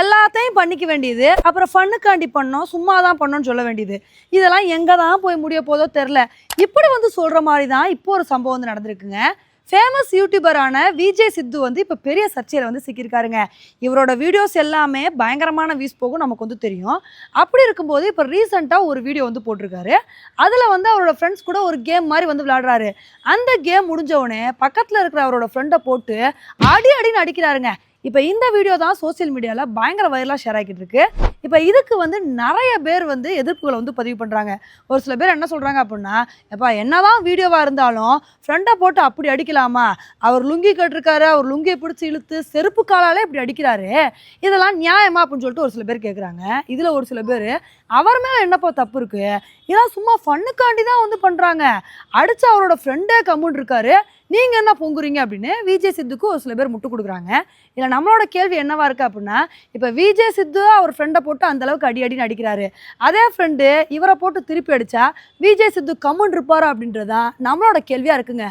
எல்லாத்தையும் பண்ணிக்க வேண்டியது. அப்புறம் ஃபண்ணுக்காண்டி பண்ணோம் சும்மா தான் பண்ணோம்னு சொல்ல வேண்டியது. இதெல்லாம் எங்கே தான் போய் முடிய போதோ தெரில இப்படி வந்து சொல்கிற மாதிரி தான் இப்போ ஒரு சம்பவம் வந்து நடந்திருக்குங்க. ஃபேமஸ் யூடியூபரான விஜய் சித்து வந்து இப்போ பெரிய சர்ச்சையில் வந்து சிக்கியிருக்காருங்க. இவரோட வீடியோஸ் எல்லாமே பயங்கரமான வியூஸ் போகும் நமக்கு வந்து தெரியும். அப்படி இருக்கும்போது இப்போ ரீசெண்டாக ஒரு வீடியோ வந்து போட்டிருக்காரு. அதில் வந்து அவரோட ஃப்ரெண்ட்ஸ் கூட ஒரு கேம் மாதிரி வந்து விளையாடுறாரு. அந்த கேம் முடிஞ்சவுடனே பக்கத்தில் இருக்கிற அவரோட ஃப்ரெண்டை போட்டு அடி அடின்னு அடிக்கிறாருங்க. இப்போ இந்த வீடியோ தான் சோஷியல் மீடியாவில் பயங்கர வைரலாக ஷேர் ஆகிட்டு இருக்கு. இப்போ இதுக்கு வந்து நிறைய பேர் வந்து எதிர்ப்புகளை வந்து பதிவு பண்ணுறாங்க ஒரு சில பேர் என்ன சொல்கிறாங்க அப்படின்னா எப்பா என்னதான் வீடியோவாக இருந்தாலும் ஃப்ரெண்டை போட்டு அப்படி அடிக்கலாமா? அவர் லுங்கி கட்டிருக்காரு அவர் லுங்கியை பிடிச்சி இழுத்து செருப்பு காலாலே இப்படி அடிக்கிறாரு. இதெல்லாம் நியாயமா? அப்படின்னு சொல்லிட்டு ஒரு சில பேர் கேட்குறாங்க இதில் ஒரு சில பேர் அவர் மேலே என்னப்பா தப்பு இருக்குது இதெல்லாம் சும்மா ஃபண்ணுக்காண்டி தான் வந்து பண்ணுறாங்க அடிச்சு அவரோட ஃப்ரெண்டே கம்முன் இருக்காரு. நீங்கள் என்ன பொங்குறீங்க அப்படின்னு விஜய் சித்துக்கு ஒரு சில பேர் முட்டு கொடுக்குறாங்க. இதில் நம்மளோட கேள்வி என்னவா இருக்குது அப்படின்னா இப்போ விஜய் சித்து அவர் ஃப்ரெண்டை போட்டு அந்தளவுக்கு அடி அடின்னு அடிக்கிறாரு. அதே ஃப்ரெண்டு இவரை போட்டு திருப்பி அடித்தா விஜய் சித்து கம்முன் இருப்பாரா அப்படின்றதான் நம்மளோட கேள்வியாக இருக்குங்க.